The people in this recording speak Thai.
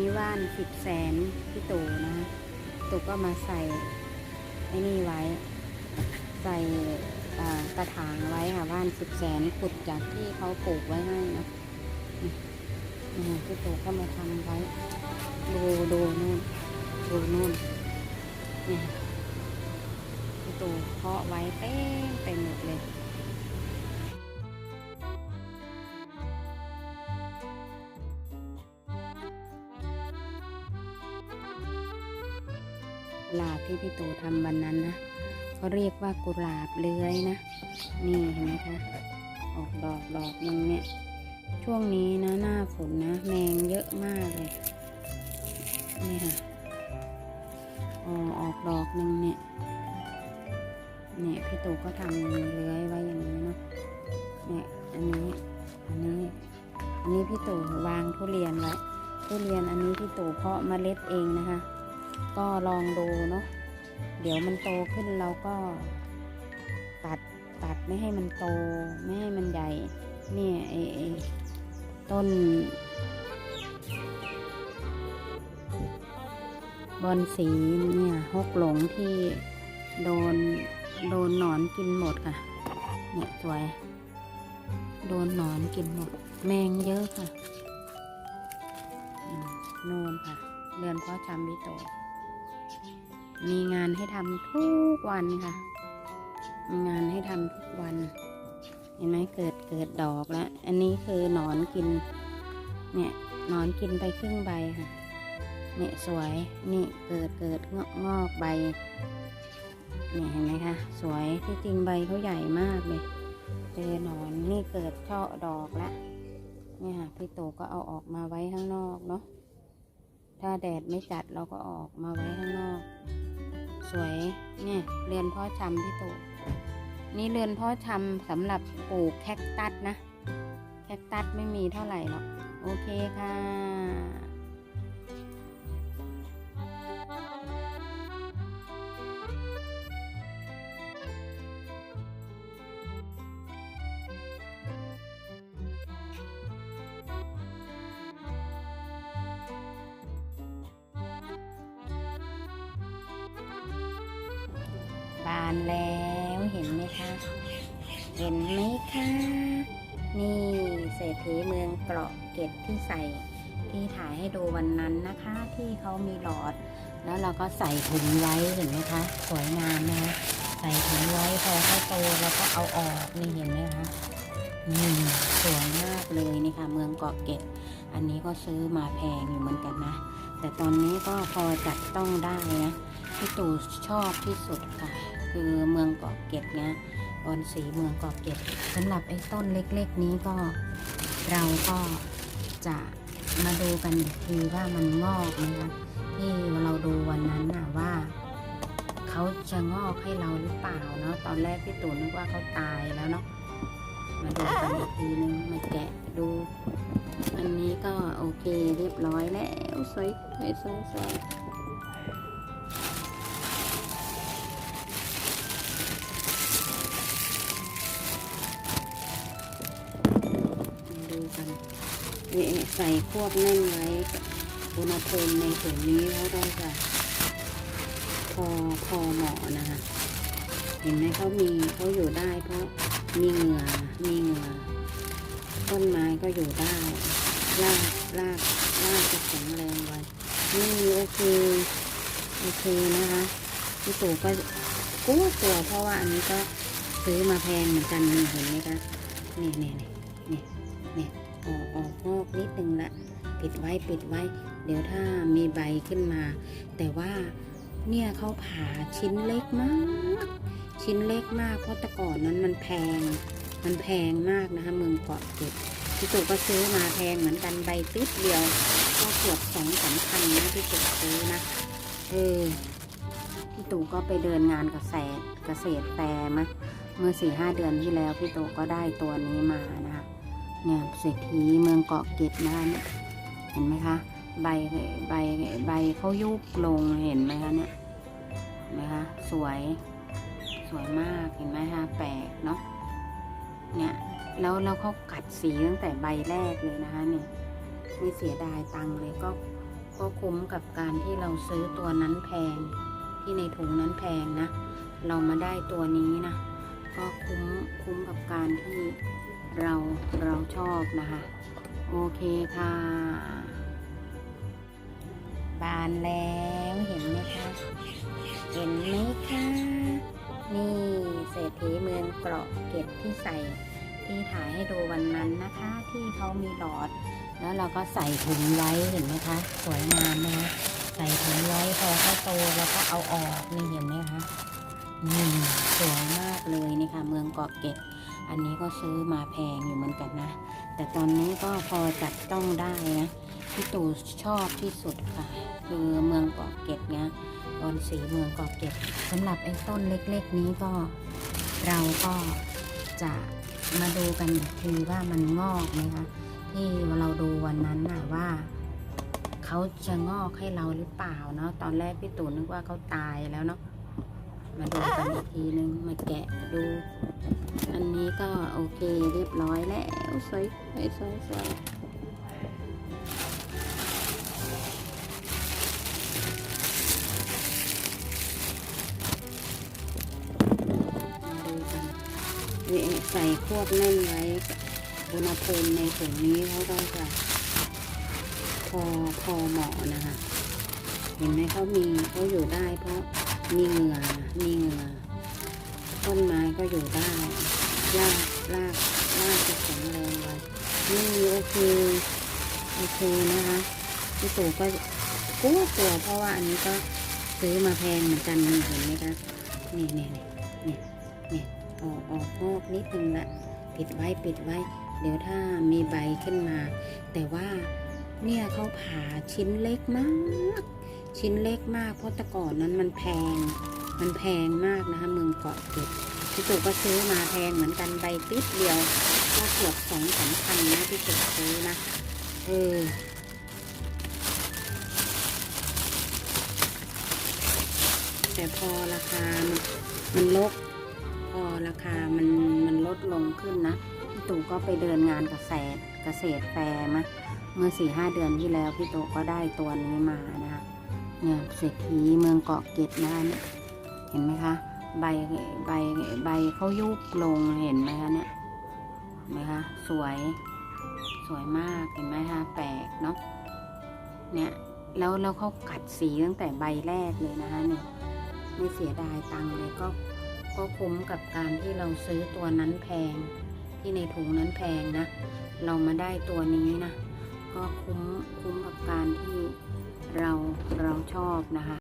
มีว่านสิบแสนพี่ตู่นะตู่ก็มาใส่ไอ้นี่ไว้ ใส่กระถางไว้ค่ะว่านสิบแสนขุดจากที่เขาปลูกไว้ให้นะนี่นี่พี่ตู่ก็มาทำไว้ ดูดูนู่นดูนู่นนี่พี่ตู่เพาะไว้เต็มเต็มหมดเลย หลาบที่พี่ตู่ทำวันนั้นนะเขาเรียกว่ากุหลาบเลื้อยนะ นี่เห็นไหมคะ ออกดอกดอกหนึงเนี่ย ช่วงนี้นะหน้าฝนนะ แมงเยอะมากเลย นี่ค่ะออออกดอกหนึงเนี่ย เนี่ยพี่ตู่ก็ทำเลื้อยไว้อย่างนี้เนาะ เนี่ยอันนี้ อันนี้ อันนี้พี่ตู่วางทุเรียนไว้ทุเรียนอันนี้พี่ตู่เพาะเมล็ดเองนะคะ ก็ลองดูเนาะเดี๋ยวมันโตขึ้นเราก็ตัดตัดไม่ให้มันโต ไม่ให้มันใหญ่ เนี่ยไอ้ไอต้น บอนสีเนี่ยหกหลงที่โดนโดนหนอนกินหมดค่ะ เนี่ยสวย โดนหนอนกินหมด แมงเยอะค่ะ โน่นค่ะเรือนเพาะชำวิโต มีงานให้ทำทุกวันค่ะ มีงานให้ทำทุกวัน เห็นไหมเกิดเกิดดอกแล้ว อันนี้คือหนอนกิน เนี่ยหนอนกินไปครึ่งใบค่ะ เนี่ยสวย นี่เกิดเกิดงอกงอกใบ เนี่ยเห็นไหมคะ สวยที่จริงใบเขาใหญ่มากเลยเจอหนอนนี่เกิดช่อดอกแล้วเนี่ยค่ะพี่โตก็เอาออกมาไว้ข้างนอกเนาะ ถ้าแดดไม่จัดเราก็ออกมาไว้ข้างนอก สวยเนี่ยเรือนพ่อชำพี่ตู่นี่เรือนพ่อชำสำหรับปลูกแคคตัสนะ แคคตัสไม่มีเท่าไหร่หรอก โอเคค่ะานแล้วเห็นไหมคะ เห็นไหมคะ นี่เศรษฐีเมืองเกราะเกร็ดที่ใส่ที่ถ่ายให้ดูวันนั้นนะคะ ที่เขามีหลอด แล้วเราก็ใส่ถุงไว้เห็นไหมคะ สวยงามนะคะใส่ถุงไว้พอเขาโตเราก็เอาออกนี่เห็นไหมคะนี่สวยมากเลยนี่ค่ะ เมืองเกาะเกร็ดอันนี้ก็ซื้อมาแพงอยู่เหมือนกันนะ แต่ตอนนี้ก็พอจับต้องได้นะพี่ตู่ชอบที่สุดค่ะ คือเมืองเกาะเกร็ดนะบอนสีเมืองเกาะเกร็ดสำหรับไอ้ต้นเล็กๆนี้ก็เราก็จะมาดูกันอีกทีว่ามันงอกไหมคะที่เราดูวันนั้นน่ะว่าเขาจะงอกให้เราหรือเปล่าเนาะตอนแรกพี่ตู่นึกว่าเขาตายแล้วเนาะมาดูกันอีกทีนึงมาแกะดูอันนี้ก็โอเคเรียบร้อยแล้วสวยสวยสวย กันนี่ใส่ควบแน่นไว้อุณหภูมิในถุงนี้เขาต้องจะพอพอเหมาะนะคะ เห็นไหมเขามีเขาอยู่ได้เพราะมีเหงื่อมีเหงื่อต้นไม้ก็อยู่ได้รากรากรากจะแข็งแรงไว้นี่โอเคโอเคนะคะพี่ตู่ก็กลัวกลัวเพราะว่าอันนี้ก็ซื้อมาแพงเหมือนกันเห็นไหมคะนี่นี่นี่เนี่ยเนี่ย ออกออกงอกนิดนึงละปิดไว้ปิดไว้ เดี๋ยวถ้ามีใบขึ้นมา แต่ว่าเนี่ยเขาผ่าชิ้นเล็กมาก ชิ้นเล็กมากเพราะแต่ก่อนนั้นมันแพง มันแพงมากนะคะเมืองเกาะเก็ดพี่ตู่ก็ซื้อมาแพงเหมือนกันใบติดเดียว ก็เกือบสองสามพันนะพี่ตู่ซื้อนะเออพี่ตู่ก็ไปเดินงานเกษตรเกษตรแฟร์มาเมื่อสี่ห้าเดือนที่แล้วพี่โตก็ได้ตัวนี้มานะคะ เนี่ยเศรษฐีเมืองเกาะเกร็ดนะคะเนี่ยเห็นไหมคะใบใบใบเขายุบลงเห็นไหมคะเนี่ยเห็นไหมคะสวยสวยมากเห็นไหมคะแปลกเนาะเนี่ยแล้วแล้วเขากัดสีตั้งแต่ใบแรกเลยนะคะเนี่ยไม่เสียดายตังเลยก็ก็คุ้มกับการที่เราซื้อตัวนั้นแพงที่ในถุงนั้นแพงนะ เรามาได้ตัวนี้นะ ก็คุ้มคุ้มกับการที่ เราเราชอบนะคะ โอเคค่ะ บานแล้วเห็นไหมคะเห็นไหมคะนี่เศรษฐีเมืองเกราะเกร็ดที่ใส่ที่ถ่ายให้ดูวันนั้นนะคะ ที่เขามีหลอด แล้วเราก็ใส่ถุงไว้เห็นไหมคะ สวยงามนะคะใส่ถุงไว้พอเขาโตเราก็เอาออกนี่เห็นไหมคะนี่สวยมากเลยนี่ค่ะเมืองเกาะเกร็ด อันนี้ก็ซื้อมาแพงอยู่เหมือนกันนะ แต่ตอนนี้ก็พอจับต้องได้นะพี่ตู่ชอบที่สุดค่ะ คือเมืองเกาะเกร็ดเนะบอนสีเมืองเกาะเกร็ดสำหรับไอ้ต้นเล็กๆนี้ก็เราก็จะมาดูกันอีกทีว่ามันงอกไหมคะที่เราดูวันนั้นน่ะว่าเขาจะงอกให้เราหรือเปล่าเนาะตอนแรกพี่ตู่นึกว่าเขาตายแล้วเนาะ มาดูกันอีกทีนึงมาแกะดู อันนี้ก็โอเคเรียบร้อยแล้วสวยสวยสวยสวยมาดูกันนี่ใส่ควบแน่นไว้อุณหภูมิในถุงนี้เขาก็จะพอพอเหมาะนะคะ เห็นไหมเขามีเขาอยู่ได้เพราะ มีเหงื่อมีเหงื่อต้นไม้ก็อยู่ได้รากรากรากจะแข็งแรงไว้นี่โอเคโอเคนะคะพี่ตู่ก็กลัวกลัวเพราะว่าอันนี้ก็ซื้อมาแพงเหมือนกันเห็นไหมคะนี่นี่นี่นี่นี่ออกออกงอกนิดนึงละปิดไว้ปิดไว้ เดี๋ยวถ้ามีใบขึ้นมา แต่ว่าเนี่ยเขาผ่าชิ้นเล็กมาก ชิ้นเล็กมากเพราะแต่ก่อนนั้นมันแพง มันแพงมากนะคะเมืองเกาะเก็ดพี่สุก็ซื้อมาแพงเหมือนกันใบติดเดียวก็เกือบสองสามพันนะพี่สุซื้อนะเออแต่พอราคามันมันลดพอราคามันมันลดลงขึ้นนะพี่ตู่ก็ไปเดินงานเกษตรเกษตรแฟร์มาเมื่อสี่ห้าเดือนที่แล้วพี่ตู่ก็ได้ตัวนี้มานะ เนี่ยเศรษฐีเมืองเกาะเกร็ดนะเนี่ยเห็นไหมคะใบใบใบเขายุบลงเห็นไหมคะเนี่ยเห็นไหมคะสวยสวยมากเห็นไหมคะแปลกเนาะเนี่ยแล้วแล้วเขากัดสีตั้งแต่ใบแรกเลยนะคะเนี่ยไม่เสียดายตังค์เลยก็ก็คุ้มกับการที่เราซื้อตัวนั้นแพงที่ในถุงนั้นแพงนะ เรามาได้ตัวนี้นะ ก็คุ้มคุ้มกับการที่ เราเราชอบนะคะ